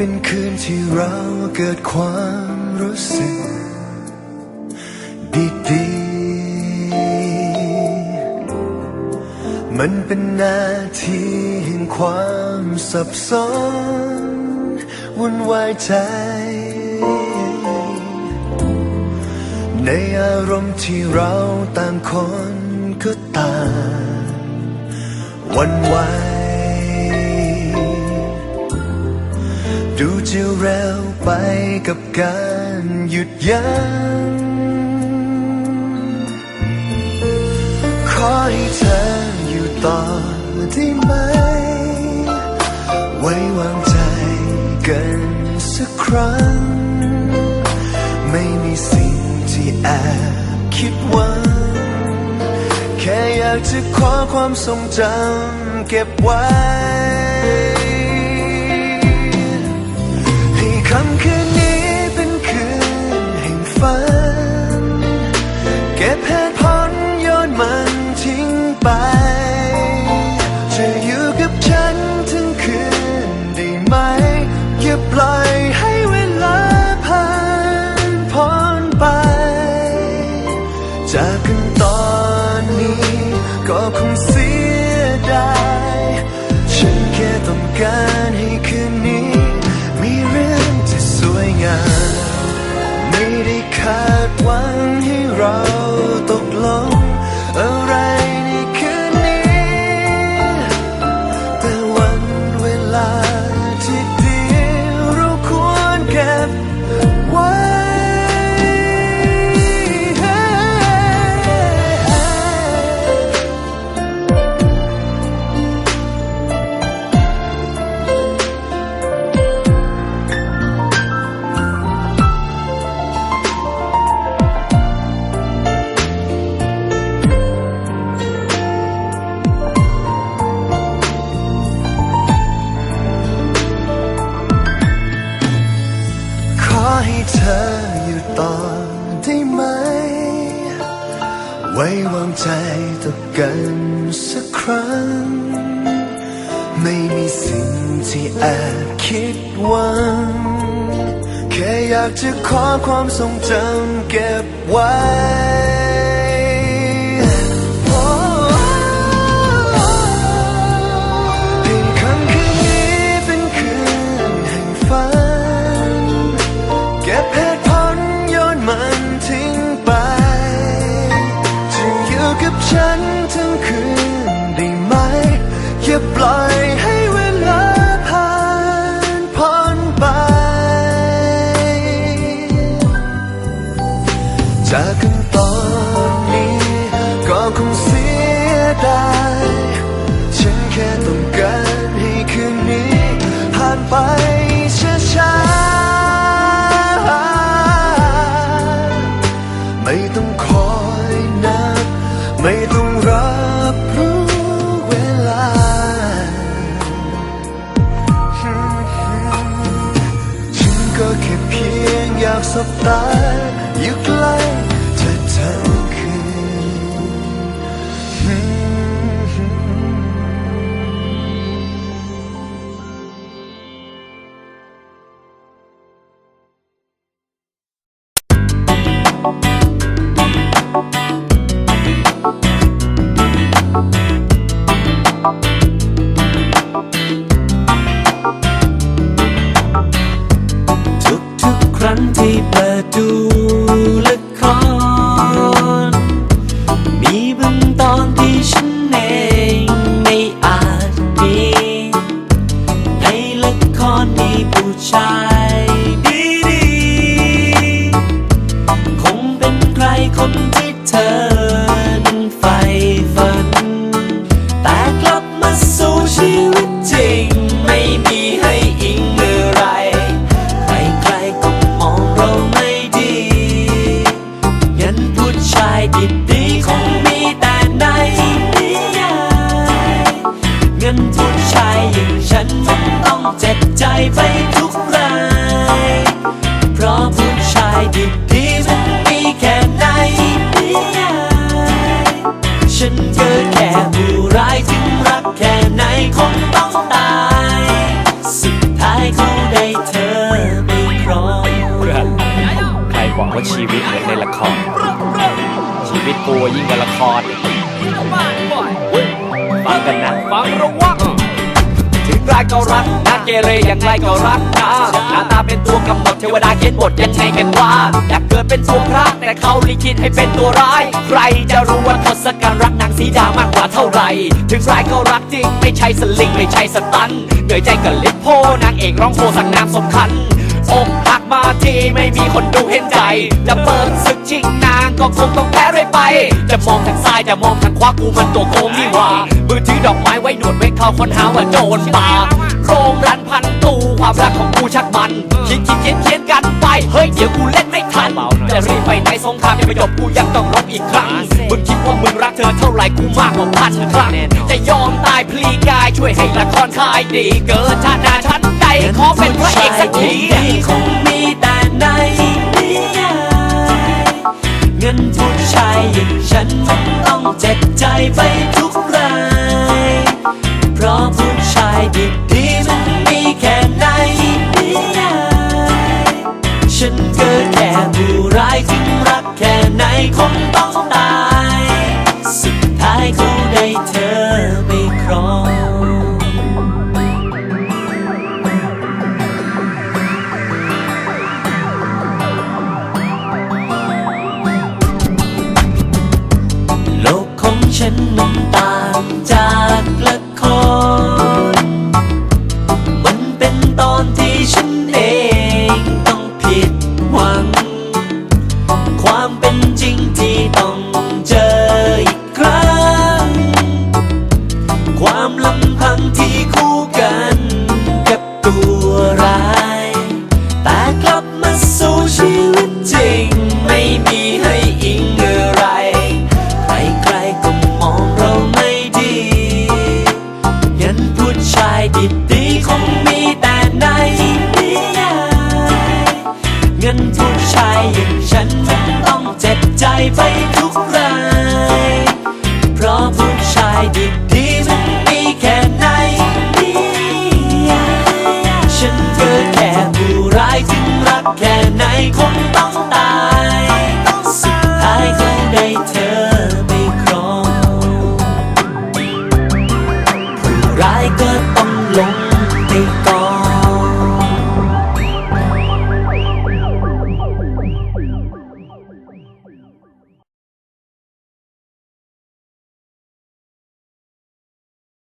เป็นคืนที่เราเกิดความรู้สึกดีๆ มันเป็นนาทีแห่งความสับสนวุ่นวายใจ ในอารมณ์ที่เราต่างคนก็ต่างวันไหว เร็วไปกับการหยุดยั้งขอให้เธออยู่ต่อได้ไหม ไว้วางใจกันสักครั้ง ไม่มีสิ่งที่แอบคิดหวังแค่อยากจะขอความทรงจำเก็บไว้ คำคืนนี้เป็นคืนแห่งฝัน เก็บเหตุผลโยนมันทิ้งไป จะอยู่กับฉันทั้งคืนได้ไหม อย่าปล่อยให้เวลาผ่านพ้นไป จากกันตอนนี้ก็คงเสียดาย ฉันแค่ต้องการให้ เธออยู่ต่อได้ไหม ไว้วางใจต่อกันสักครั้ง ไม่มีสิ่งที่แอบคิดหวัง แค่อยากจะขอความทรงจำเก็บไว้ อยากสบตาอยู่ใกล้ ที่ายดีคงมีแต่ในนิยายเงินผู้ชายอย่างฉันมันต้องเจ็บใจไปทุกราย เพราะผู้ชายดี วิตกูยิ่งกว่าละครอีกฟังกันนะฟังระวังถึงรายก็รักนะเกเรอย่างไรก็รักนะหน้าตาเป็นตัวกำหนดเทวดาเขียนบทยังไงกันว่าอยากเกิดเป็นตัวพระแต่เขาลิขิตให้เป็นตัวร้าย ใครจะรู้ว่าทศกัณฐ์รักนางสีดามากกว่าเท่าไหร่ ถึงรายก็รักจริงไม่ใช่สลิงไม่ใช่สตันเหนื่อยใจกับเล็บโพนางเอกร้องโพสังนามสมคัญอกหักมาทีไม่มีคนดูเห็นใจ จะเปิดศึกชิงนางก็คงต้องแพ้เรื่อยไป จะมองทางซ้ายจะมองทางขวากูมันตัวโกงนี่หว่ามือถือดอกไม้ไว้หนวดไว้เข้าคนหาว่าโจรป่าโรงรันพันตูความรักของกูชักมันคิดคิดเขียนเขียนกันไป เฮ้ยเดี๋ยวกูเล่นไม่ทันจะรีบไปไหนสงครามยังไม่จบกูยังต้องรบอีกครั้งมึงคิดว่ามึงรักเธอเท่าไหร่กูมากกว่าพันครั้งจะยอมตายพลีกายช่วยให้ละครคลายดีเกิดชาติหน้าฉันใดขอเป็นพระเอกสักทีคงมีแต่ในนิยาย เงินผู้ชายอย่างฉันมันต้องเจ็บใจไปทุกราย เพราะผู้ชายดีๆมันมีแค่ในนิยายฉันเกิดแค่ผู้ร้ายถึงรักแค่ไหนคงต้องตาย สุดท้ายเขาได้เธอ ต่างจ รอง